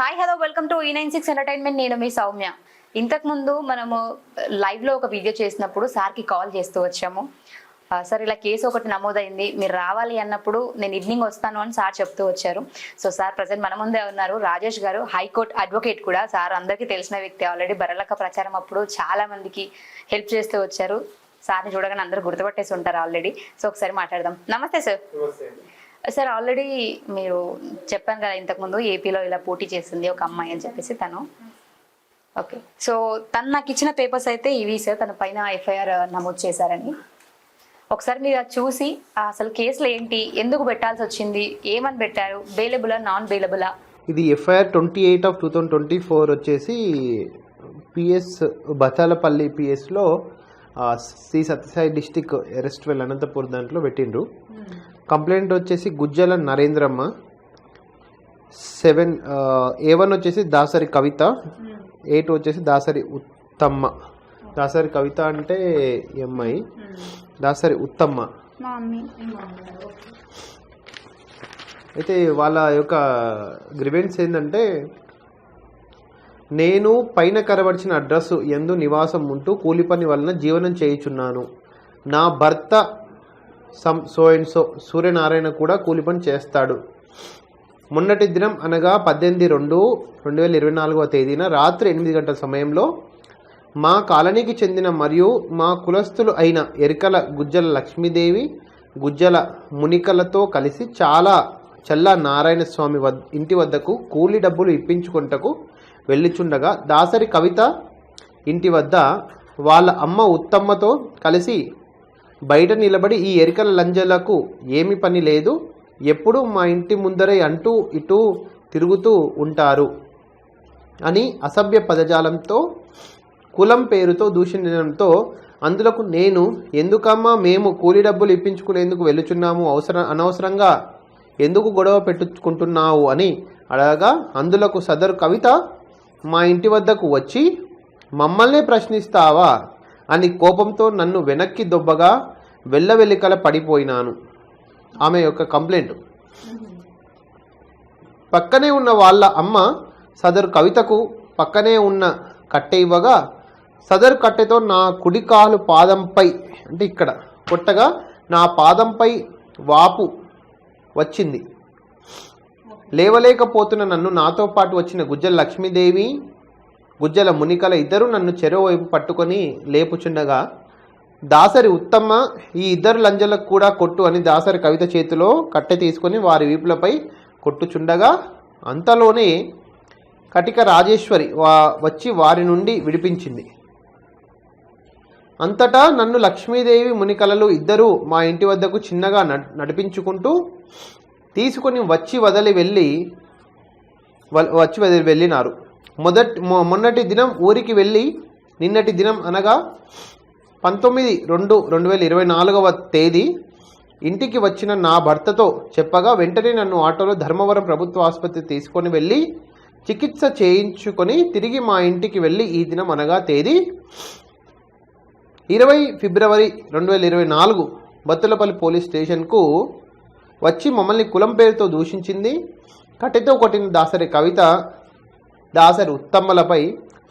Hi hello welcome to ఈ nine six entertainment నేను మీ సౌమ్య. ఇంతకుముందు మనము లైవ్లో ఒక వీడియో చేసినప్పుడు సార్కి కాల్ చేస్తూ వచ్చాము. సార్ ఇలా కేసు ఒకటి నమోదైంది. మీరు రావాలి అన్నప్పుడు నేను ఈవినింగ్ వస్తాను అని సార్ చెప్తూ వచ్చారు. సో సార్ ప్రజెంట్ మన ముందే ఉన్నారు. రాజేష్ గారు హైకోర్టు అడ్వకేట్ కూడా. సార్ అందరికీ తెలిసిన వ్యక్తి ఆల్రెడీ బరలక ప్రచారం అప్పుడు చాలా మందికి హెల్ప్ చేస్తూ వచ్చారు. సార్ని చూడగానే అందరూ గుర్తుపట్టేసి ఉంటారు ఆల్రెడీ సో ఒకసారి మాట్లాడదాం. నమస్తే సార్ సార్ ఆల్రెడీ మీరు చెప్పాను కదా ఇంతకుముందు ఏపీలో ఇలా పోటీ చేసింది ఒక అమ్మాయి అని చెప్పేసి తను. ఓకే. సో తను నాకు ఇచ్చిన పేపర్స్ అయితే ఇవి సార్ తన పైన ఎఫ్ఐఆర్ నమోదు చేశారని. ఒకసారి మీరు అది చూసి అసలు కేసులు ఏంటి ఎందుకు పెట్టాల్సి వచ్చింది ఏమని పెట్టారు బెయిలబులా నాన్ బెయిలబులా ఇది FIR twenty eight of two thousand twenty four వచ్చేసి పిఎస్ బచాలపల్లి పిఎస్లో శ్రీ సత్యసాయి డిస్టిక్ ఎరెస్ట్వెల్ అనంతపూర్ దాంట్లో పెట్టిండ్రు. కంప్లైంట్ వచ్చేసి Gujjala Narendramma. Seven A one వచ్చేసి దాసరి కవిత. ఎయిట్ వచ్చేసి దాసరి ఉత్తమ్మ. దాసరి కవిత అంటే ఈ అమ్మాయి దాసరి ఉత్తమ్మ. అయితే వాళ్ళ యొక్క గ్రివెన్స్ ఏంటంటే నేను పైన కరవడిచిన అడ్రస్ ఎందు నివాసం ఉంటూ కూలి పని వలన జీవనం చేయుచున్నాను. నా భర్త సం సో అండ్ సో సూర్యనారాయణ కూడా కూలి పని చేస్తాడు. మొన్నటి దినం అనగా పద్దెనిమిది రెండు రెండు వేల ఇరవై నాలుగవ తేదీన రాత్రి ఎనిమిది గంటల సమయంలో మా కాలనీకి చెందిన మరియు మా కులస్తులు అయిన ఎరికల గుజ్జల లక్ష్మీదేవి గుజ్జల మునికలతో కలిసి చాలా చల్ల నారాయణ స్వామి వద్ ఇంటి వద్దకు కూలి డబ్బులు ఇప్పించుకుంటకు వెళ్ళిచుండగా దాసరి కవిత ఇంటి వద్ద వాళ్ళ అమ్మ ఉత్తమ్మతో కలిసి బయట నిలబడి ఈ ఎరికల లంజలకు ఏమి పని లేదు. ఎప్పుడు మా ఇంటి ముందరే అంటూ ఇటూ తిరుగుతూ ఉంటారు అని అసభ్య పదజాలంతో కులం పేరుతో దూషించడంతో అందులకు నేను ఎందుకమ్మా మేము కూలి డబ్బులు ఇప్పించుకునేందుకు వెళ్ళుచున్నాము? అవసరం అనవసరంగా ఎందుకు గొడవ పెట్టుకుంటున్నావు? అని అడగగా అందులకు సదరు కవిత మా ఇంటి వద్దకు వచ్చి మమ్మల్నే ప్రశ్నిస్తావా? అని కోపంతో నన్ను వెనక్కి దొబ్బగా వెళ్ళవెలికల పడిపోయినాను. ఆమె యొక్క కంప్లైంట్. పక్కనే ఉన్న వాళ్ళ అమ్మ సదరు కవితకు పక్కనే ఉన్న కట్టె ఇవ్వగా సదరు కట్టెతో నా కుడికాలు పాదంపై అంటే ఇక్కడ కొట్టగా నా పాదంపై వాపు వచ్చింది. లేవలేకపోతున్న నన్ను నాతో పాటు వచ్చిన గుజ్జల లక్ష్మీదేవి గుజ్జల మునికల ఇద్దరు నన్ను చెరువు వైపు పట్టుకొని లేపుచుండగా దాసరి ఉత్తమ్మ ఈ ఇద్దరు లంజలకు కూడా కొట్టు అని దాసరి కవిత చేతిలో కట్టె తీసుకొని వారి వీపులపై కొట్టుచుండగా అంతలోనే కటిక రాజేశ్వరి వా వచ్చి వారి నుండి విడిపించింది. అంతటా నన్ను లక్ష్మీదేవి మునికలలు ఇద్దరూ మా ఇంటి వద్దకు చిన్నగా నడిపించుకుంటూ తీసుకొని వచ్చి వదిలి వెళ్ళి వచ్చి వదిలి వెళ్ళినారు. మొదటి మొన్నటి దినం ఊరికి వెళ్ళి నిన్నటి దినం అనగా పంతొమ్మిది రెండు రెండు వేల ఇరవై నాలుగవ తేదీ ఇంటికి వచ్చిన నా భర్తతో చెప్పగా వెంటనే నన్ను ఆటోలో ధర్మవరం ప్రభుత్వ ఆసుపత్రి తీసుకొని వెళ్ళి చికిత్స చేయించుకొని తిరిగి మా ఇంటికి వెళ్ళి ఈ దినం అనగా తేదీ ఇరవై ఫిబ్రవరి రెండు వేల ఇరవై నాలుగు బత్తులపల్లి పోలీస్ స్టేషన్కు వచ్చి మమ్మల్ని కులం పేరుతో దూషించింది. కట్టెతో కొట్టిన దాసరి కవిత దాసరి ఉత్తమ్మలపై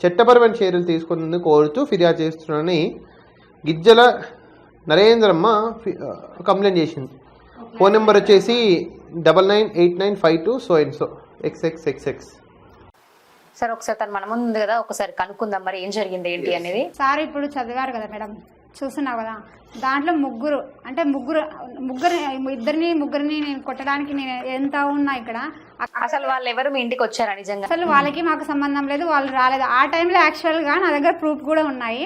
చట్టపరమైన చర్యలు తీసుకునేందుకు కోరుతూ ఫిర్యాదు చేస్తున్నానని గిజ్జల నరేంద్రమ్మ కంప్లైంట్ చేసింది. ఫోన్ నెంబర్ వచ్చేసి double nine eight nine five two so and so X X X X. Sir ఒకసారి తను మన ముందు ఉంది కదా ఒకసారి కనుక్కుందాం మరి ఏం జరిగింది ఏంటి అనేది. సార్ ఇప్పుడు చదివారు కదా మేడం. చూస్తున్నావు కదా దాంట్లో ముగ్గురు అంటే ముగ్గురు ముగ్గురు ఇద్దరిని ముగ్గురిని నేను కొట్టడానికి నేను ఎంత ఉన్నా ఇక్కడ. అసలు వాళ్ళు ఎవరు మీ ఇంటికి వచ్చారా నిజంగా? అసలు వాళ్ళకి మాకు సంబంధం లేదు వాళ్ళు రాలేదు. ఆ టైంలో యాక్చువల్గా నా దగ్గర ప్రూఫ్ కూడా ఉన్నాయి.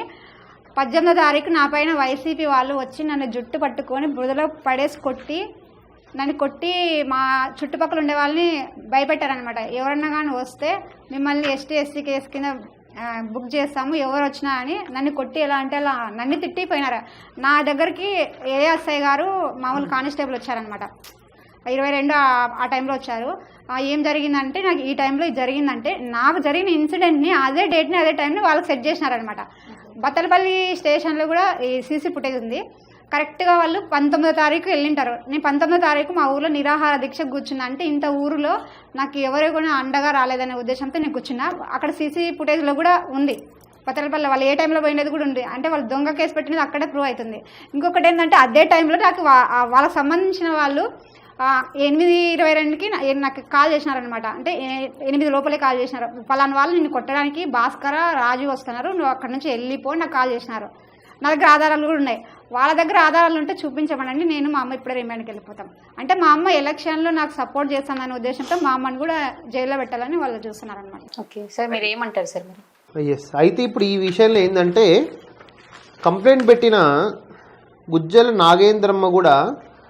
పద్దెనిమిదో తారీఖు నా పైన వైసీపీ వాళ్ళు వచ్చి నన్ను జుట్టు పట్టుకొని బురదలో పడేసి కొట్టి నన్ను కొట్టి మా చుట్టుపక్కల ఉండే వాళ్ళని భయపెట్టారనమాట ఎవరన్నా కానీ వస్తే మిమ్మల్ని ఎస్టీ ఎస్సీ కేసు కింద బుక్ చేస్తాము ఎవరు వచ్చినా అని నన్ను కొట్టి ఎలా అంటే అలా నన్ను తిట్టిపోయినారు. నా దగ్గరికి ఏఎస్ఐ గారు మామూలు కానిస్టేబుల్ వచ్చారనమాట ఇరవై రెండు ఆ- టైంలో వచ్చారు. ఏం జరిగిందంటే నాకు ఈ టైంలో ఇది జరిగిందంటే నాకు జరిగిన ఇన్సిడెంట్ని అదే డేట్ని అదే టైంని వాళ్ళకి సెట్ చేసినారనమాట బత్తలపల్లి స్టేషన్లో కూడా ఈ సీసీ ఫుటేజ్ ఉంది. కరెక్ట్గా వాళ్ళు పంతొమ్మిదో తారీఖు వెళ్ళింటారు. నేను పంతొమ్మిదో తారీఖు మా ఊర్లో నిరాహార దీక్ష కూర్చున్నా. అంటే ఇంత ఊరిలో నాకు ఎవరు కూడా అండగా రాలేదనే ఉద్దేశంతో నేను కూర్చున్నా. అక్కడ సీసీ ఫుటేజ్లో కూడా ఉంది. పతలపల్లి వాళ్ళు ఏ టైంలో పోయినది కూడా ఉంది. అంటే వాళ్ళు దొంగ కేసు పెట్టినది అక్కడే ప్రూవ్ అవుతుంది. ఇంకొకటి ఏంటంటే అదే టైంలో నాకు వాళ్ళకి సంబంధించిన వాళ్ళు ఎనిమిది ఇరవై రెండుకి నాకు కాల్ చేసినారనమాట అంటే ఎనిమిది లోపలే కాల్ చేసినారు. పలానా వాళ్ళు నిన్ను కొట్టడానికి భాస్కర రాజు వస్తున్నారు. నువ్వు అక్కడ నుంచి వెళ్ళిపో నాకు కాల్ చేసినారు. నా దగ్గర ఆధారాలు కూడా ఉన్నాయి. వాళ్ళ దగ్గర ఆధారాలు ఉంటే చూపించమనండి. నేను మా అమ్మ ఇప్పుడే రిమాండ్కి వెళ్ళిపోతాం. అంటే మా అమ్మ ఎలక్షన్లో నాకు సపోర్ట్ చేస్తాననే ఉద్దేశంతో మా అమ్మని కూడా జైల్లో పెట్టాలని వాళ్ళు చూస్తున్నారనమాట ఓకే. సార్ మీరు ఏమంటారు సార్ మీరు? ఎస్ అయితే ఇప్పుడు ఈ విషయంలో ఏంటంటే కంప్లైంట్ పెట్టిన గుజ్జల నాగేంద్రమ్మ కూడా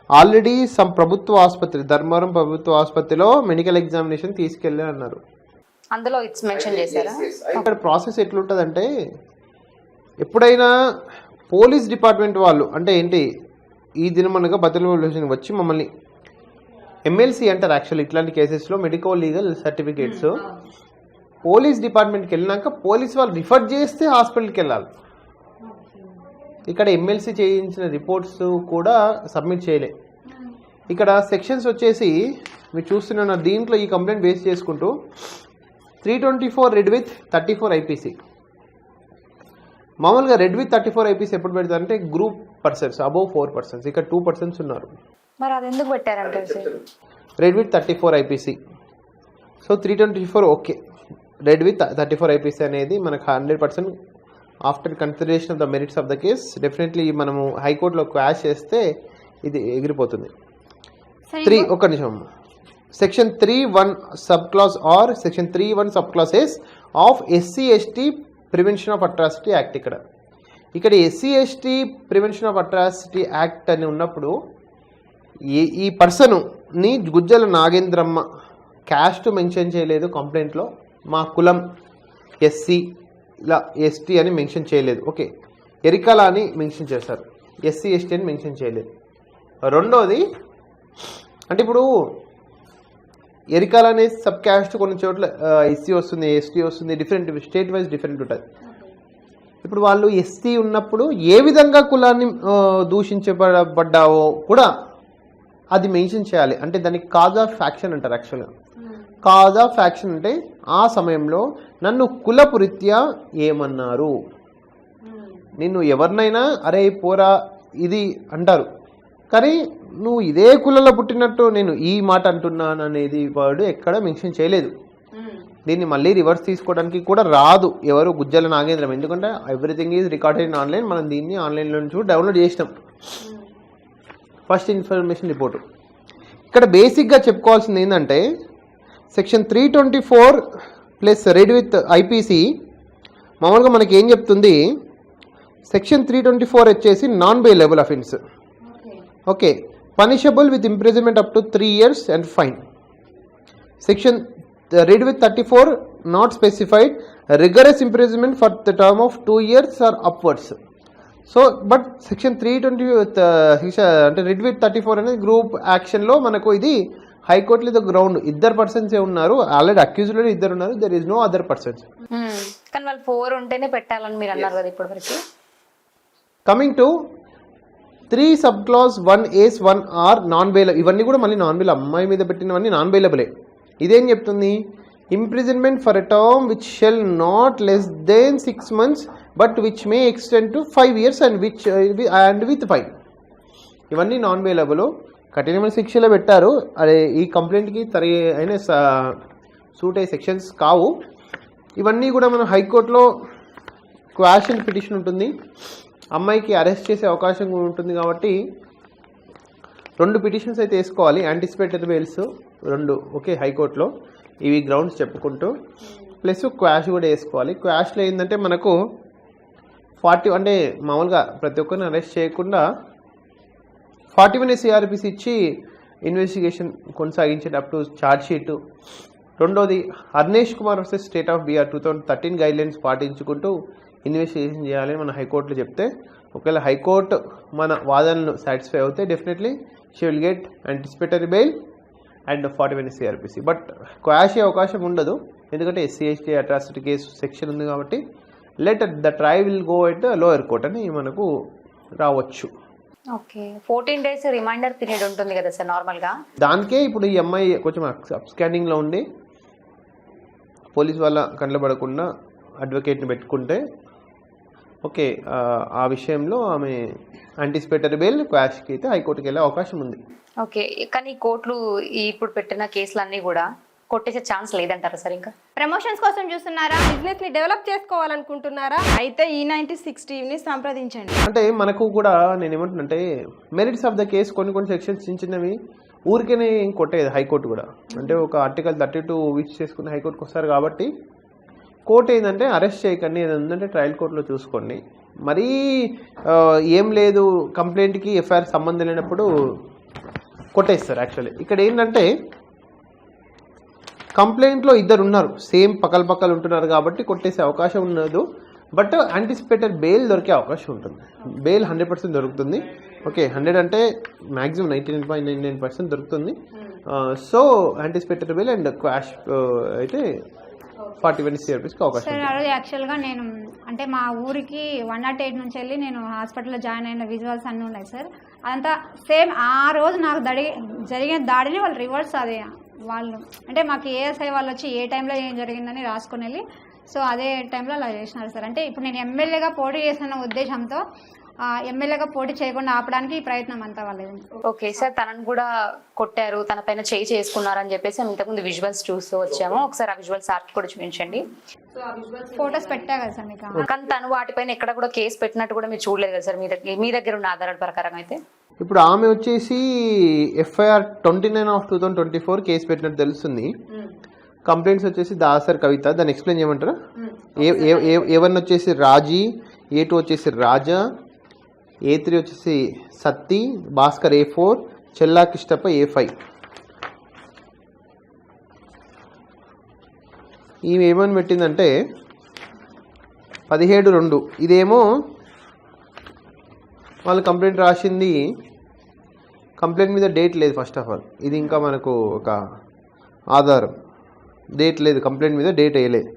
ఆల్రెడీ సమ్ ప్రభుత్వ ఆసుపత్రి ధర్మవరం ప్రభుత్వ ఆసుపత్రిలో మెడికల్ ఎగ్జామినేషన్ తీసుకెళ్ళి అన్నారు. అందులో ఇట్స్ మెన్షన్ చేశారా? ఇక్కడ ప్రాసెస్ ఎట్లుంటుందంటే ఎప్పుడైనా పోలీస్ డిపార్ట్మెంట్ వాళ్ళు అంటే ఏంటి ఈ దినమనగా బదిలీ స్టేషన్కి వచ్చి మమ్మల్ని ఎమ్మెల్సీ అంటారు యాక్చువల్ ఇట్లాంటి కేసెస్లో మెడికో లీగల్ సర్టిఫికేట్స్ పోలీస్ డిపార్ట్మెంట్కి వెళ్ళినాక పోలీస్ వాళ్ళు రిఫర్ చేస్తే హాస్పిటల్కి వెళ్ళాలి. ఇక్కడ ఎమ్మెల్సీ చేయించిన రిపోర్ట్స్ కూడా సబ్మిట్ చేయలే. ఇక్కడ సెక్షన్స్ వచ్చేసి మీరు చూస్తున్న దీంట్లో ఈ కంప్లైంట్ బేస్ చేసుకుంటూ three twenty four read with thirty four IPC మామూలుగా read with thirty four IPC ఎప్పుడు పెడతారంటే group persons above four persons ఇక్కడ టూ పర్సన్స్ ఉన్నారు. మరి అది ఎందుకు పెట్టారంటారు sir? Read with thirty four IPC so three twenty four okay read with thirty four IPC అనేది మనకు hundred percent after consideration of the merits of the case definitely మనము హైకోర్టులో quash చేస్తే ఇది ఎగిరిపోతుంది. సరే, త్రీ ఒక్క నిమిషం. Section three one sub class or section three one sub classes of SC ST prevention of atrocity act ఇక్కడ. ఇక్కడ SC ST prevention of atrocity act అని ఉన్నప్పుడు ఈ ఈ పర్సన్ని గుజ్జల నాగేంద్రమ్మ క్యాస్ట్ మెన్షన్ చేయలేదు కంప్లైంట్లో మా కులం ఎస్సీ ఇలా ఎస్టీ అని మెన్షన్ చేయలేదు. ఓకే ఎరికల అని మెన్షన్ చేశారు ఎస్సీ ఎస్టీ అని మెన్షన్ చేయలేదు. రెండోది అంటే ఇప్పుడు ఎరికాల అనే సబ్ క్యాస్ట్ కొన్ని చోట్ల ఎస్సీ వస్తుంది ఎస్టీ వస్తుంది డిఫరెంట్ స్టేట్ వైజ్ డిఫరెంట్ ఉంటుంది. ఇప్పుడు వాళ్ళు ఎస్సీ ఉన్నప్పుడు ఏ విధంగా కులాన్ని ఆ, దూషించబడ్డావో కూడా అది మెన్షన్ చేయాలి. అంటే దానికి కాజ్ ఆఫ్ ఫ్యాక్షన్ అంటారు యాక్చువల్గా కాజ్ ఆఫ్ ఫ్యాక్షన్ అంటే ఆ సమయంలో నన్ను కులపు రీత్యా ఏమన్నారు నిన్ను ఎవరినైనా అరే పోరా ఇది అంటారు. కానీ నువ్వు ఇదే కులలో పుట్టినట్టు నేను ఈ మాట అంటున్నాను అనేది వాడు ఎక్కడ మెన్షన్ చేయలేదు. దీన్ని మళ్ళీ రివర్స్ తీసుకోవడానికి కూడా రాదు. ఎవరు గుజ్జల నాగేంద్రం. ఎందుకంటే everything is recorded in online మనం దీన్ని ఆన్లైన్లో నుంచి కూడా డౌన్లోడ్ చేసినాం. ఫస్ట్ ఇన్ఫర్మేషన్ రిపోర్టు ఇక్కడ బేసిక్గా చెప్పుకోవాల్సింది ఏంటంటే section three twenty four plus read with IPC మామూలుగా మనకి ఏం చెప్తుంది? సెక్షన్ త్రీ ట్వంటీ ఫోర్ వచ్చేసి non bailable offence okay punishable with imprisonment up to three years and fine section read with thirty four not specified rigorous imprisonment for the term of two years or upwards so but section three twenty అంటే read with thirty four అనేది group యాక్షన్లో మనకు ఇది హైకోర్టులో ఇది ground ఇద్దరు persons ఉన్నారు already అక్యూజ్లో ఇద్దరు ఉన్నారు there is no other persons. కానీ వాళ్ళు ఫోర్ ఉంటేనే పెట్టాలని మీరు అన్నారు కదా ఇప్పటి వరకు coming to three sub class one S one R non bailable ఇవన్నీ కూడా మళ్ళీ నాన్ బెయిల్ అమ్మాయి మీద పెట్టినవన్నీ నాన్ బెయిలబులే ఇదేం చెప్తుంది? Imprisonment for a term which shall not less than six months but which may extend to five years and which and with five ఇవన్నీ non bailable కఠినమైన శిక్షలో పెట్టారు. అదే ఈ కంప్లైంట్కి తరి అయిన సూట్ అయ్యే సెక్షన్స్ కావు. ఇవన్నీ కూడా మనం హైకోర్టులో క్వాషన్ పిటిషన్ ఉంటుంది. అమ్మాయికి అరెస్ట్ చేసే అవకాశం ఉంటుంది కాబట్టి రెండు పిటిషన్స్ అయితే వేసుకోవాలి. యాంటిసిపేటెడ్ బెయిల్స్ రెండు ఓకే హైకోర్టులో. ఇవి గ్రౌండ్స్ చెప్పుకుంటూ. ప్లస్ క్వాష్ కూడా వేసుకోవాలి. క్వాష్లో ఏంటంటే మనకు ఫార్టీ అంటే మామూలుగా ప్రతి ఒక్కరిని అరెస్ట్ చేయకుండా ఫార్టీ వన్ సిఆర్పిసి ఇచ్చి ఇన్వెస్టిగేషన్ కొనసాగించేది అప్ టు ఛార్జ్షీట్ రెండోది Arnesh Kumar versus state of BR two thousand thirteen guidelines పాటించుకుంటూ investigation చేయాలని మన హైకోర్టులో చెప్తే. ఒకవేళ హైకోర్టు మన వాదనలు సాటిస్ఫై అవుతే definitely she will get anticipatory bail and forty one CRPC but quash అవకాశం ఉండదు. ఎందుకంటే SC ST atrocity case section ఉంది కాబట్టి let the try will go at lower court అని మనకు రావచ్చు. Okay. Fourteen days reminder period ఉంటుంది కదా సార్ నార్మల్గా? దానికే ఇప్పుడు ఈ అమ్మాయి కొంచెం స్కానింగ్లో ఉండి పోలీస్ వాళ్ళ కండ్ల పడకుండా అడ్వకేట్ని పెట్టుకుంటే ఓకే ఆ, విషయంలో ఆమె యాంటిసిపేటరీ బెయిల్ క్వాష్కి అయితే హైకోర్టుకి వెళ్ళే అవకాశం ఉంది. ఓకే కానీ కోర్టులు ఈ ఇప్పుడు పెట్టిన కేసులన్నీ కూడా కొట్టేసే ఛాన్స్ లేదంటారా సార్ ఇంకా? ప్రమోషన్స్ కోసం చూస్తున్నారా? బిజినెస్ని డెవలప్ చేసుకోవాలనుకుంటున్నారా? అయితే ఈ నైన్టీ సిక్స్ని సంప్రదించండి. అంటే మనకు కూడా నేను ఏమంటున్నంటే మెరిట్స్ ఆఫ్ ద కేసు కొన్ని కొన్ని సెక్షన్స్ చిన్న చిన్నవి ఊరికేనే కొట్టేది హైకోర్టు కూడా. అంటే ఒక ఆర్టికల్ థర్టీ టూ విచ్ చేసుకుని హైకోర్టుకి వస్తారు కాబట్టి కోర్టు ఏంటంటే అరెస్ట్ చేయకండి ఏదైనా ఉందంటే ట్రయల్ కోర్టులో చూసుకోండి. మరీ ఏం లేదు కంప్లైంట్కి ఎఫ్ఐఆర్ సంబంధం లేనప్పుడు కొట్టేస్తారు యాక్చువల్లీ. ఇక్కడ ఏంటంటే కంప్లైంట్లో ఇద్దరు ఉన్నారు సేమ్ పక్కల పక్కల ఉంటున్నారు కాబట్టి కొట్టేసే అవకాశం ఉన్నది. బట్ యాంటిసిపేటెడ్ బెయిల్ దొరికే అవకాశం ఉంటుంది. బెయిల్ హండ్రెడ్ పర్సెంట్ దొరుకుతుంది. ఓకే హండ్రెడ్ అంటే maximum ninety nine point nine nine percent దొరుకుతుంది so anticipated bail and quash అయితే ఫార్టీ సిఆర్పీస్కి అవకాశం సార్ ఆ రోజు యాక్చువల్గా నేను అంటే మా ఊరికి వన్ నాట్ ఎయిట్ నుంచి వెళ్ళి నేను హాస్పిటల్లో జాయిన్ అయిన విజువల్స్ అన్నీ ఉన్నాయి సార్. అదంతా సేమ్ ఆ రోజు నాకు దడి జరిగిన దాడిని వాళ్ళు రివర్స్ అది వాళ్ళు. అంటే మాకు ఏఎస్ఐ వాళ్ళు వచ్చి ఏ టైంలో ఏం జరిగిందని రాసుకుని వెళ్ళి సో అదే టైంలో అలా చేసినారు సార్. అంటే ఇప్పుడు నేను ఎమ్మెల్యేగా పోటీ చేసిన ఉద్దేశంతో ఎమ్మెల్యేగా పోటీ చేయకుండా ఆపడానికి ఈ ప్రయత్నం అంతా వాళ్ళది ఓకే సార్ తనను కూడా కొట్టారు తన పైన చేయి చేసుకున్నారు అని చెప్పేసి మేము ఇంతకుముందు విజువల్స్ చూస్తూ వచ్చాము. ఒకసారి ఆ విజువల్స్ సార్కి కూడా చూపించండి. ఫొటోస్ పెట్టా కదా సార్ మీకు. కానీ తను వాటిపైన ఎక్కడ కూడా కేసు పెట్టినట్టు కూడా మీరు చూడలేదు కదా సార్ మీ దగ్గర మీ దగ్గర ఉన్న ఆధారాల ప్రకారం అయితే? ఇప్పుడు ఆమె వచ్చేసి FIR twenty nine of two thousand twenty four case పెట్టినట్టు తెలుస్తుంది. కంప్లైంట్స్ వచ్చేసి దాసర్ కవిత దాన్ని ఎక్స్ప్లెయిన్ చేయమంటారా? ఏ ఏ ఏ- ఏ వన్ వచ్చేసి రాజీ ఏ టూ వచ్చేసి రాజా ఏ త్రీ వచ్చేసి Satti Bhaskar A four Chella Kishtappa A five ఈమె ఏమని పెట్టిందంటే పదిహేడు రెండు. ఇదేమో వాళ్ళు కంప్లైంట్ రాసింది కంప్లైంట్ మీద డేట్ లేదు ఫస్ట్ ఆఫ్ ఆల్. ఇది ఇంకా మనకు ఒక ఆధారం. డేట్ లేదు కంప్లైంట్ మీద డేట్ వేయలేదు.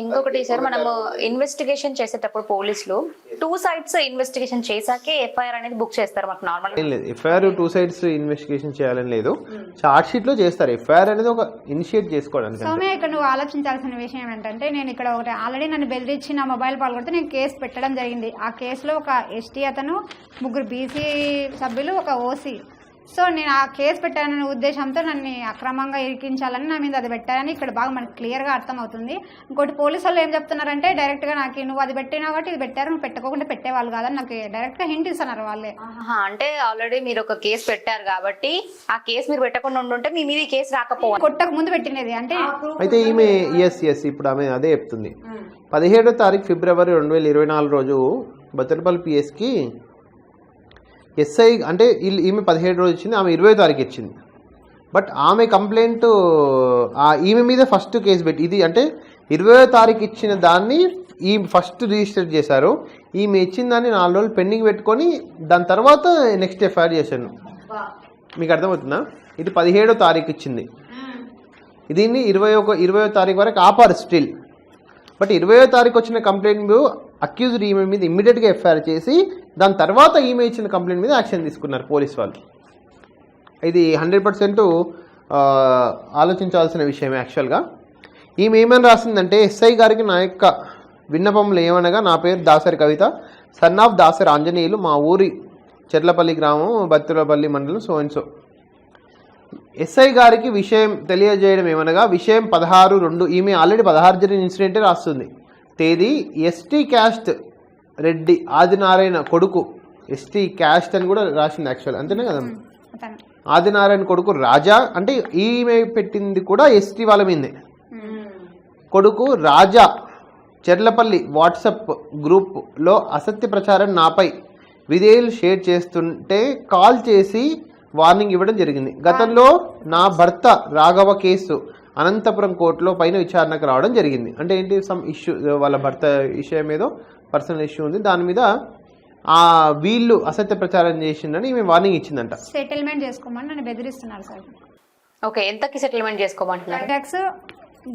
ఇంకొకటి సార్ మనము ఇన్వెస్టిగేషన్ చేసేటప్పుడు పోలీసులు టూ సైడ్స్ ఇన్వెస్టిగేషన్ చేశాకే ఎఫ్ఐఆర్ అనేది బుక్ చేస్తారు మాకు నార్మల్ ఏం లేదు. ఎఫ్ఐఆర్ టూ సైడ్స్ ఇన్వెస్టిగేషన్ చేయాలని లేదు. చార్ట్ షీట్లో చేస్తారు. ఎఫ్ఐఆర్ అనేది ఒక ఇనిషియేట్ చేసుకోవడానికి. సౌమ్య ఇక్కడ నువ్వు ఆలోచించాల్సిన విషయం ఏంటంటే నేను ఇక్కడ ఒకటి ఆల్రెడీ నన్ను బెదిరించి నా మొబైల్ పాల్గొడితే నేను కేసు పెట్టడం జరిగింది. ఆ కేసులో ఒక ఎస్టీ అతను ముగ్గురు బీసీ సభ్యులు ఒక ఓసీ సో నేను ఆ కేసు పెట్టాననే ఉద్దేశంతో నన్ను అక్రమంగా ఇరికించాలని నా మీద అది పెట్టారని ఇక్కడ బాగా మనకు క్లియర్గా అర్థమవుతుంది. ఇంకోటి పోలీసు వాళ్ళు ఏం చెప్తున్నారంటే డైరెక్ట్గా నాకు నువ్వు అది పెట్టినా కాబట్టి ఇది పెట్టారు నువ్వు పెట్టకోకుండా పెట్టేవాళ్ళు కాదని నాకు డైరెక్ట్గా హింట్ ఇస్తున్నారు వాళ్ళే. అంటే ఆల్రెడీ మీరు ఒక కేసు పెట్టారు కాబట్టి ఆ కేసు మీరు పెట్టకుండా ఉండుంటే మీ మీద కేసు రాకపోవాలి. కొట్టక ముందు పెట్టినది అంటే అయితే ఈమె ఎస్ ఎస్ ఇప్పుడు ఆమె అదే చెప్తుంది. పదిహేడో తారీఖు ఫిబ్రవరి రెండు వేల ఇరవై నాలుగు రోజు బత్తలపల్లి పిఎస్కి ఎస్ఐ అంటే వీళ్ళు ఈమె పదిహేడు రోజు ఇచ్చింది ఆమె ఇరవై తారీఖు ఇచ్చింది. బట్ ఆమె కంప్లైంట్ ఆ ఈమె మీద ఫస్ట్ కేసు పెట్టి ఇది అంటే ఇరవై తారీఖు ఇచ్చిన దాన్ని ఈ ఫస్ట్ రిజిస్టర్ చేశారు. ఈమె ఇచ్చిన దాన్ని నాలుగు రోజులు పెండింగ్ పెట్టుకొని దాని తర్వాత నెక్స్ట్ ఎఫ్ఐఆర్ చేశాను మీకు అర్థమవుతుందా? ఇది పదిహేడో తారీఖు ఇచ్చింది. దీన్ని ఇరవై ఒక ఇరవయో తారీఖు వరకు ఆపారు స్టిల్. బట్ ఇరవయో తారీఖు వచ్చిన కంప్లైంట్ అక్యూజ్డ్ ఈమె మీద ఇమ్మీడియట్గా ఎఫ్ఐఆర్ చేసి దాని తర్వాత ఈమె ఇచ్చిన కంప్లైంట్ మీద యాక్షన్ తీసుకున్నారు పోలీస్ వాళ్ళు. ఇది హండ్రెడ్ పర్సెంట్ ఆలోచించాల్సిన విషయం యాక్చువల్గా. ఈమె ఏమని రాసిందంటే ఎస్ఐ గారికి నా యొక్క విన్నపములు ఏమనగా నా పేరు దాసరి కవిత సన్ ఆఫ్ దాసరి ఆంజనేయులు మా ఊరి చెర్లపల్లి గ్రామం బత్తులపల్లి మండలం సో సో. ఎస్ఐ గారికి విషయం తెలియజేయడం ఏమనగా విషయం పదహారు రెండు ఈమె ఆల్రెడీ పదహారు జరిగిన ఇన్సిడెంటే రాస్తుంది. తేదీ ఎస్టీ క్యాస్ట్ రెడ్డి ఆదినారాయణ కొడుకు ఎస్టీ క్యాస్ట్ అని కూడా రాసింది యాక్చువల్ అంతేనే కదా? ఆదినారాయణ కొడుకు రాజా అంటే ఈమె పెట్టింది కూడా ఎస్టీ వాళ్ళ మీదే. కొడుకు రాజా చెర్లపల్లి వాట్సప్ గ్రూప్లో అసత్య ప్రచారం నాపై విధేయులు షేర్ చేస్తుంటే కాల్ చేసి వార్నింగ్ ఇవ్వడం జరిగింది. గతంలో నా భర్త రాఘవ కేసు అనంతపురం కోర్టులో పైన విచారణకు రావడం జరిగింది. అంటే ఏంటి సమ్ ఇష్యూ వాళ్ళ భర్త విషయం ఏదో పర్సనల్ ఇష్యూ ఉంది. దాని మీద ఆ వీళ్ళు అసత్య ప్రచారం చేసిందని ఈమె వార్నింగ్ ఇచ్చిందంట. సెటిల్మెంట్ చేసుకోమని నన్ను బెదిరిస్తున్నారు సార్. ఓకే ఎంతకి సెటిల్మెంట్ చేసుకోమంటున్నారు? ల్యాక్స్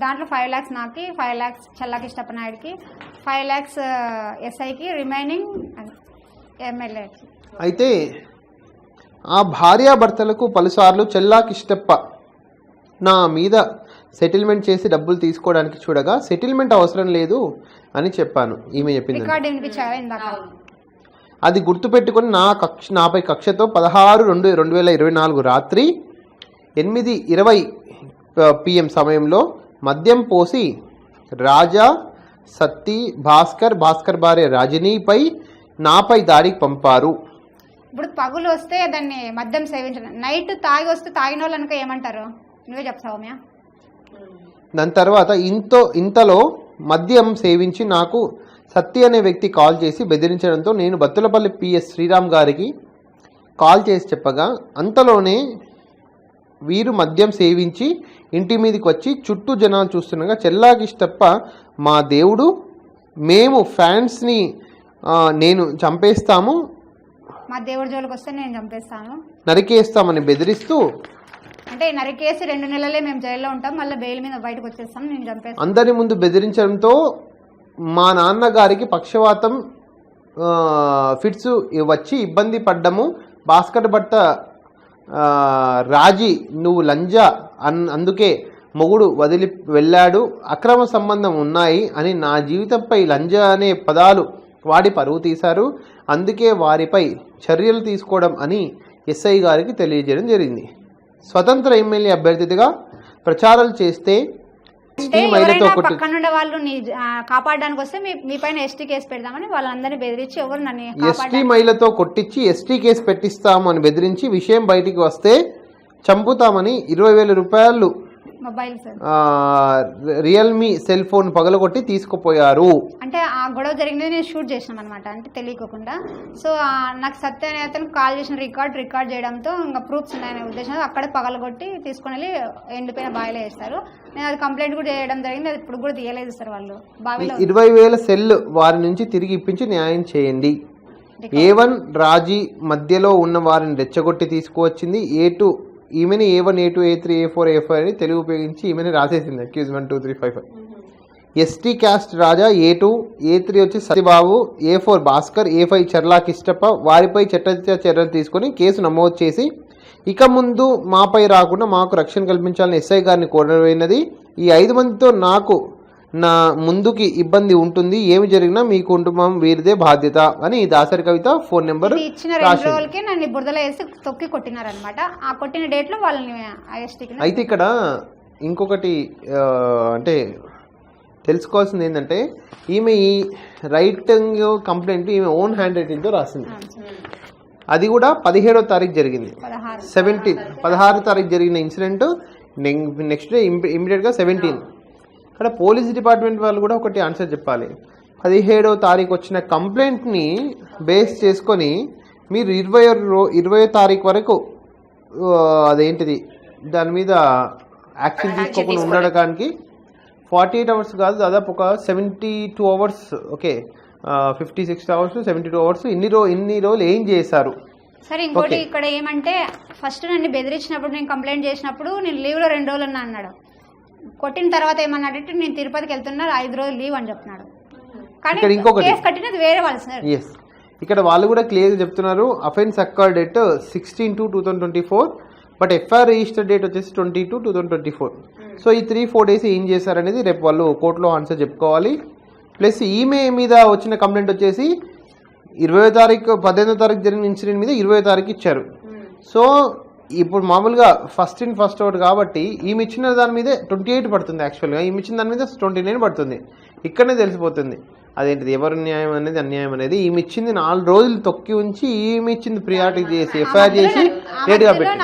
దాంట్లో ఫైవ్ ల్యాక్స్ నాకి ఫైవ్ ల్యాక్స్ చల్లాకి నాయుడుకి ఫైవ్ ల్యాక్స్ ఎస్ఐకి రిమైనింగ్ ఎమ్మెల్యే అయితే ఆ భార్యాభర్తలకు పలుసార్లు చెల్లాకిష్టప్ప నా మీద సెటిల్మెంట్ చేసి డబ్బులు తీసుకోవడానికి చూడగా సెటిల్మెంట్ అవసరం లేదు అని చెప్పాను. ఈమె చెప్పింది. అది గుర్తుపెట్టుకొని నా కక్ష నాపై కక్షతో పదహారు రెండు రెండు వేల ఇరవై నాలుగు రాత్రి ఎనిమిది ఇరవై పిఎం సమయంలో మద్యం పోసి రాజా సత్తి భాస్కర్ భాస్కర్ భార్య రాజనీపై నాపై దాడికి పంపారు. ఇప్పుడు పగులు వస్తే దాన్ని మద్యం సేవించడం. నైట్ తాగి వస్తే తాగిన వాళ్ళు అనుక ఏమంటారు? నువ్వే చెప్పు సౌమ్య. దాని తర్వాత ఇంతో ఇంతలో మద్యం సేవించి నాకు సత్తి అనే వ్యక్తి కాల్ చేసి బెదిరించడంతో నేను బత్తులపల్లి పిఎస్ శ్రీరామ్ గారికి కాల్ చేసి చెప్పగా అంతలోనే వీరు మద్యం సేవించి ఇంటి మీదకి వచ్చి చుట్టూ జనాలు చూస్తుండగా చెల్లాకిష్టప్ప మా దేవుడు మేము ఫ్యాన్స్ని నేను చంపేస్తాము. మా దేవుడి జోలికి వస్తే నేను చంపేస్తాను. నరికేస్తామని బెదిరిస్తూ అంటే నరికేసి రెండు నెలలే మేము జైల్లో ఉంటాం మళ్ళీ బెయిల్ మీద బయటకు వచ్చేస్తాం నేను చంపేస్తాను. అందరి ముందు బెదిరించడంతో మా నాన్నగారికి పక్షవాతం ఫిట్స్ వచ్చి ఇబ్బంది పడ్డము. భాస్కర్ భట్ట రాజీ నువ్వు లంజా అన్ అందుకే మొగుడు వదిలి వెళ్ళాడు. అక్రమ సంబంధం ఉన్నాయి అని నా జీవితంపై లంజా అనే పదాలు వాడి పరువు తీశారు. అందుకే వారిపై చర్యలు తీసుకోవడం అని ఎస్ఐ గారికి తెలియజేయడం జరిగింది. స్వతంత్ర ఎమ్మెల్యే అభ్యర్థిగా ప్రచారాలు చేస్తే అంటే ఈ మహిళతో ఎవరైనా కొట్టి పక్కన ఉండే వాళ్ళు కాపాడడానికి వస్తే మీ పైన ఎస్టీ కేసు పెడదామని వాళ్ళందరినీ బెదిరించి ఎవరు నన్ను ఎస్టీ కాపాడడానికి మహిళతో కొట్టించి ఎస్టీ కేసు పెట్టిస్తాము అని బెదిరించి విషయం బయటికి వస్తే చంపుతామని ఇరవై వేల రూపాయలు రియల్మీ సెల్ ఫోన్ పగలగొట్టి తీసుకుపోయారు. అంటే ఆ గొడవ జరిగినది నేను షూట్ చేసినాం అనమాట అంటే తెలియకోకుండా. సో నాకు సత్య అనే అతను కాల్ చేసిన రికార్డ్ రికార్డ్ చేయడంతో ఇంకా ప్రూఫ్స్ ఉన్నాయనే ఉద్దేశంతో అక్కడే పగలగొట్టి తీసుకొని వెళ్ళి ఎండిపోయిన బావిలో వేస్తారు. నేను అది కంప్లైంట్ కూడా చేయడం జరిగింది అది ఇప్పుడు కూడా తీయలేదు సార్ వాళ్ళు. బావిలో ఇరవై వేల సెల్ వారి నుంచి తిరిగి ఇప్పించి న్యాయం చేయండి. ఏ వన్ రాజీ మధ్యలో ఉన్న వారిని రెచ్చగొట్టి తీసుకువచ్చింది ఏ టూ ఈమెని A one A two A three A four A five అని తెలుగు ఉపయోగించి ఈమెని రాసేసింది accused one two three five five ST caste Raja A two A three వచ్చి Satyababu A four Bhaskar A five చర్లాకి Ishtappa వారిపై చట్టరీత్యా చర్యలు తీసుకొని case నమోదు చేసి ఇక ముందు మాపై రాకుండా మాకు రక్షణ కల్పించాలని ఎస్ఐ గారిని కోరమైనది ఈ ఐదు మందితో నాకు నా ముందుకి ఇబ్బంది ఉంటుంది ఏమి జరిగినా మీ కుటుంబం వీరిదే బాధ్యత అని దాసరి కవిత ఫోన్ నెంబర్ ఇచ్చిన రెండు రోజులకి నన్ను బురదలో వేసి తొక్కి కొట్టినారనమాట ఆ కొట్టిన డేట్లో వాళ్ళని అయితే ఇక్కడ ఇంకొకటి అంటే తెలుసుకోవాల్సింది ఏంటంటే ఈమె ఈ రైటింగ్ కంప్లైంట్ ఈమె ఓన్ హ్యాండ్ రైటింగ్తో రాసింది. అది కూడా పదిహేడో తారీఖు జరిగింది. సెవెంటీన్ పదహారు తారీఖు. జరిగిన ఇన్సిడెంట్ నెక్స్ట్ డే ఇమ్మీడియట్గా సెవెంటీన్ ఇక్కడ పోలీస్ డిపార్ట్మెంట్ వాళ్ళు కూడా ఒకటి ఆన్సర్ చెప్పాలి. పదిహేడో తారీఖు వచ్చిన కంప్లైంట్ని బేస్ చేసుకొని మీరు ఇరవై రో ఇరవై తారీఖు వరకు అదేంటిది దాని మీద యాక్షన్ తీసుకోకుండా ఉండడానికి ఫార్టీ ఎయిట్ అవర్స్ కాదు దాదాపు ఒక seventy two hours okay fifty six hours seventy two hours ఇన్ని రో ఇన్ని రోజులు ఏం చేశారు? సరే ఇంకోటి. ఇక్కడ ఏమంటే ఫస్ట్ నన్ను బెదిరించినప్పుడు నేను కంప్లైంట్ చేసినప్పుడు నేను లీవ్లో రెండు రోజులు ఉన్నా అన్నాడు. కొట్టిన తర్వాత ఏమన్నాడంటే నేను తిరుపతికి వెళ్తున్నా ఐదు రోజులు లీవ్ అని చెప్తున్నాడు కానీ ఇక్కడ ఇంకొకటి. కేసు కట్టినది వేరే వాళ్ళు సార్. ఇక్కడ వాళ్ళు కూడా క్లియర్గా చెప్తున్నారు offence occur date sixteen two two thousand twenty four but FIR register date వచ్చేసి twenty two two thousand twenty four so ఈ త్రీ ఫోర్ డేస్ ఏం చేశారనేది రేపు వాళ్ళు కోర్టులో ఆన్సర్ చెప్పుకోవాలి. ప్లస్ ఈమె మీద వచ్చిన కంప్లైంట్ వచ్చేసి ఇరవై తారీఖు పదిహేనో తారీఖు జరిగిన ఇన్సిడెంట్ మీద ఇరవై తారీఖు ఇచ్చారు. సో ఇప్పుడు మామూలుగా ఫస్ట్ ఇన్ ఫస్ట్ అవుట్ కాబట్టి ఈమె ఇచ్చిన దాని మీదే ట్వంటీ ఎయిట్ పడుతుంది యాక్చువల్గా ఈమె ఇచ్చిన దాని మీద ట్వంటీ నైన్ పడుతుంది. ఇక్కడనే తెలిసిపోతుంది. అదేంటిది? ఎవరు న్యాయం అనేది అన్యాయం అనేది? ఈమె ఇచ్చింది నాలుగు రోజులు తొక్కి ఉంచి ఈమె ఇచ్చింది ప్రియారిటీ చేసి ఎఫ్ఐఆర్ చేసి లేట్గా పెట్టి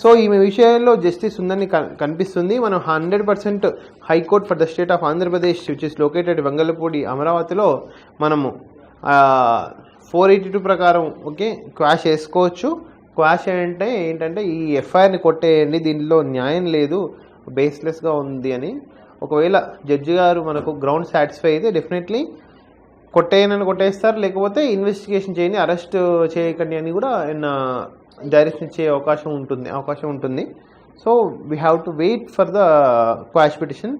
సో ఈమె విషయంలో జస్టిస్ ఉందని కన్- కనిపిస్తుంది. మనం hundred percent high court for the state of Andhra Pradesh which is located Vengalapudi అమరావతిలో మనము ఫోర్ ఎయిటీ టూ ప్రకారం ఓకే క్వాష్ వేసుకోవచ్చు. క్వాష్ అంటే ఏంటంటే ఈ ఎఫ్ఐఆర్ని కొట్టేయండి దీనిలో న్యాయం లేదు బేస్లెస్గా ఉంది అని. ఒకవేళ జడ్జి గారు మనకు గ్రౌండ్ సాటిస్ఫై అయితే డెఫినెట్లీ కొట్టేయనని కొట్టేస్తారు లేకపోతే ఇన్వెస్టిగేషన్ చేయండి అరెస్ట్ చేయకండి అని కూడా ఆయన డైరెక్షన్ ఇచ్చే అవకాశం ఉంటుంది అవకాశం ఉంటుంది. So we have to wait for the quash petition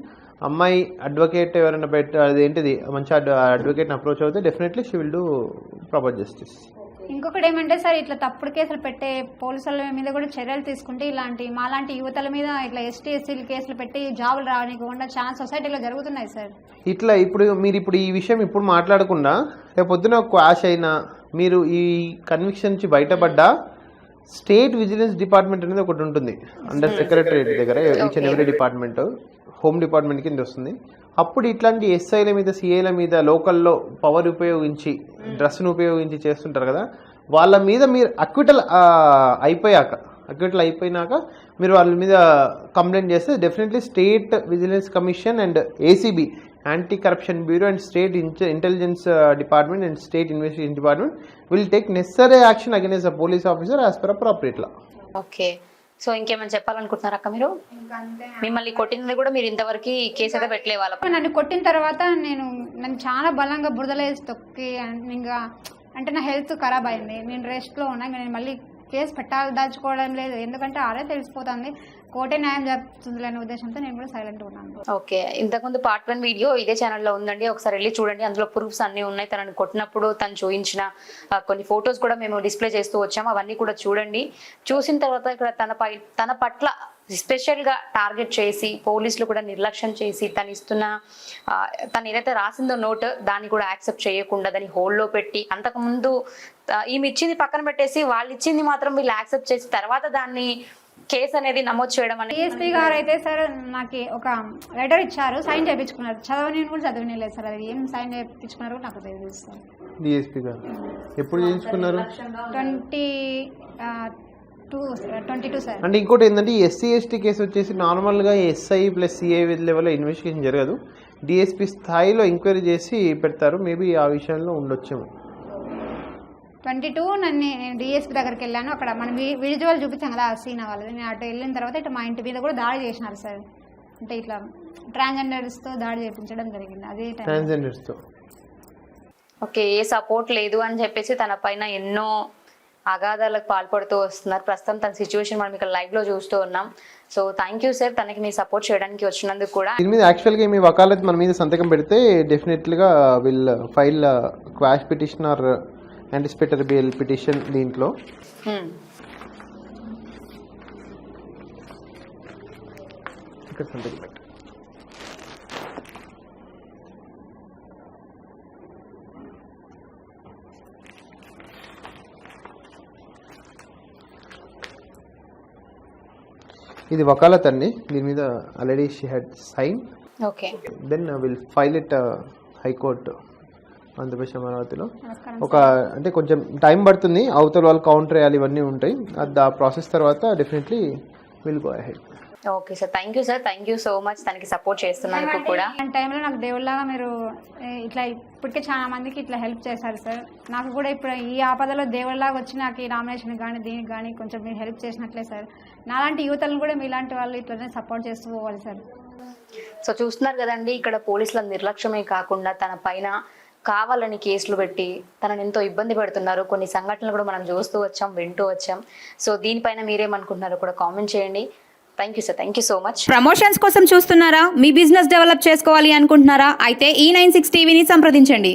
అమ్మాయి అడ్వకేట్ ఎవరైనా పెట్ట అదేంటిది మంచి అడ్వకేట్ని అప్రోచ్ అవుతే definitely she will do proper justice ఇంకొకటి ఏమంటే సార్ ఇట్లా తప్పుడు కేసులు పెట్టే పోలీసుల మీద కూడా చర్యలు తీసుకుంటే ఇలాంటి మాలాంటి యువతల మీద ఇట్లా ఎస్టీ ఎస్సీలు కేసులు పెట్టి జాబులు రావడానికి చాలా సొసైటీలో జరుగుతున్నాయి సార్. ఇట్లా ఇప్పుడు మీరు ఇప్పుడు ఈ విషయం ఇప్పుడు మాట్లాడకుండా రేపు పొద్దున క్వాష్ అయినా మీరు ఈ కన్విక్షన్ నుంచి బయటపడ్డా స్టేట్ విజిలెన్స్ డిపార్ట్మెంట్ అనేది ఒకటి ఉంటుంది. అండర్ సెక్రటరేట్ దగ్గర each and every department home department కింద వస్తుంది. అప్పుడు ఇట్లాంటి ఎస్ఐల మీద సిఐల మీద లోకల్లో పవర్ ఉపయోగించి డ్రెస్ను ఉపయోగించి చేస్తుంటారు కదా వాళ్ళ మీద మీరు అక్విటల్ అయిపోయాక అక్విటల్ అయిపోయినాక మీరు వాళ్ళ మీద కంప్లైంట్ చేస్తే definitely state vigilance commission and ACB anti corruption bureau and state intelligence department and state investigation department will take necessary action against a police officer as per appropriate law okay so ఇంకేమైనా చెప్పాలనుకుంటున్నారా అక్క మీరు? మిమ్మల్ని కొట్టినది కూడా మీరు ఇంతవరకు case అయితే పెట్టలే వాళ్ళ నన్ను కొట్టిన తర్వాత నేను నన్ను చాలా బలంగా బురదలేసి తొక్కి ఇంకా అంటే నా హెల్త్ ఖరాబ్ అయింది. నేను రెస్ట్లో ఉన్నా నేను మళ్ళీ కేసు పెట్టాలి దాచుకోవడం లేదు. ఎందుకంటే ఆరే తెలిసిపోతుంది. కోటే న్యాయం జరుగుతుంది అనే ఉద్దేశంతో నేను కూడా సైలెంట్ ఉన్నాను. ఓకే. ఇంతకుముందు పార్ట్ వన్ వీడియో ఇదే ఛానల్లో ఉందండి. ఒకసారి వెళ్ళి చూడండి. అందులో ప్రూఫ్స్ అన్నీ ఉన్నాయి. తనని కొట్టినప్పుడు తను చూపించిన కొన్ని ఫొటోస్ కూడా మేము డిస్ప్లే చేస్తూ వచ్చాము. అవన్నీ కూడా చూడండి. చూసిన తర్వాత ఇక్కడ తన పై తన పట్ల స్పెషల్గా టార్గెట్ చేసి పోలీసులు కూడా నిర్లక్ష్యం చేసి తను ఇస్తున్న తను ఏదైతే రాసిందో నోట్ దాన్ని కూడా యాక్సెప్ట్ చేయకుండా దాన్ని హోల్డ్లో పెట్టి అంతకుముందు ఈమె ఇచ్చింది పక్కన పెట్టేసి వాళ్ళు ఇచ్చింది మాత్రం వీళ్ళు యాక్సెప్ట్ చేసి తర్వాత దాన్ని కేసు అనేది నమోదు చేయడం అనేది డిఎస్పీ గారు అయితే సార్ నాకు ఒక లెటర్ ఇచ్చారు సైన్ చేయించుకున్నారు చదవని కూడా చదివిన లేదు సార్. అది ఏం సైన్ చేయించుకున్నారో నాకు తెలియదు సార్. డిఎస్పీ గారు. ఎప్పుడు చేయించుకున్నారు? Twenty two twenty two sir. అంటే ఇంకోటి ఏంటంటే ఎస్సీ ఎస్టీ కేసు వచ్చేసి నార్మల్గా ఎస్ఐ ప్లస్ సిఐ లెవెల్లో ఇన్వెస్టిగేషన్ జరగదు. డిఎస్పీ స్థాయిలో ఎంక్వైరీ చేసి పెడతారు. మేబీ ఆ విషయంలో ఉండొచ్చేమో. ట్వంటీ టూ నన్ను నేను డిఎస్పీ దగ్గరికి వెళ్ళాను. అక్కడ మనం విజువల్ చూపించాం కదా ఆ సీన్ వాళ్ళది. నేను అటు వెళ్ళిన తర్వాత ఇటు మా ఇంటి మీద కూడా దాడి చేసినారు సార్. అంటే ఇట్లా ట్రాన్స్జెండర్స్తో దాడి చేయించడం జరిగింది. అదే ట్రాన్స్జెండర్స్తో. ఓకే ఏ సపోర్ట్ లేదు అని చెప్పేసి తన పైన ఎన్నో అగాధాలకు పాల్పడుతూ వస్తున్నారు. ప్రస్తుతం తన సిచ్యువేషన్ మనం ఇక్కడ లైవ్లో చూస్తూ ఉన్నాం. So thank you sir. తనకి మీ సపోర్ట్ చేయడానికి వచ్చినందుకు కూడా. దీని మీద యాక్చువల్గా మీ వకాలత్ మన మీద సంతకం పెడితే డెఫినెట్లీగా will file quash petition or anticipatory bail petition దీంట్లో. Hmm. ఇక్కడ సంతకం పెట్టు ఇది వకాలత్ అండి. దీని మీద already she had sign okay then will file it high court Andhra Pradesh అమరావతిలో నమస్కారం ఒక అంటే కొంచెం టైం పడుతుంది అవతల వాళ్ళు కౌంటర్ వేయాలి ఇవన్నీ ఉంటాయి. అది ఆ ప్రాసెస్ తర్వాత definitely will go ahead okay sir thank you sir thank you so much తనకి సపోర్ట్ చేస్తున్నందుకు కూడా. టైంలో నాకు దేవుళ్ళగా మీరు ఇట్లా ఇప్పటికే చాలా మందికి ఇట్లా హెల్ప్ చేశారు సార్. నాకు కూడా ఇప్పుడు ఈ ఆపదలో దేవుళ్ళలాగా వచ్చి నాకు ఈ నామినేషన్ కానీ దీనికి కానీ కొంచెం మీరు హెల్ప్ చేసినట్లే సార్. నాలాంటి యువతలను కూడా మీలాంటి వాళ్ళు ఇట్లనే సపోర్ట్ చేస్తూ పోవాలి సార్. సో చూస్తున్నారు కదండి ఇక్కడ పోలీసుల నిర్లక్ష్యమే కాకుండా తన పైన కావాలని కేసులు పెట్టి తనని ఎంతో ఇబ్బంది పెడుతున్నారు. కొన్ని సంఘటనలు కూడా మనం చూస్తూ వచ్చాం వింటూ వచ్చాం. సో దీనిపైన మీరేమనుకుంటున్నారో కూడా కామెంట్ చేయండి. Thank you sir thank you so much promotions కోసం చూస్తున్నారా? మీ బిజినెస్ డెవలప్ చేసుకోవాలి అనుకుంటున్నారా? అయితే ఈ నైన్ సిక్స్ టీవీని సంప్రదించండి.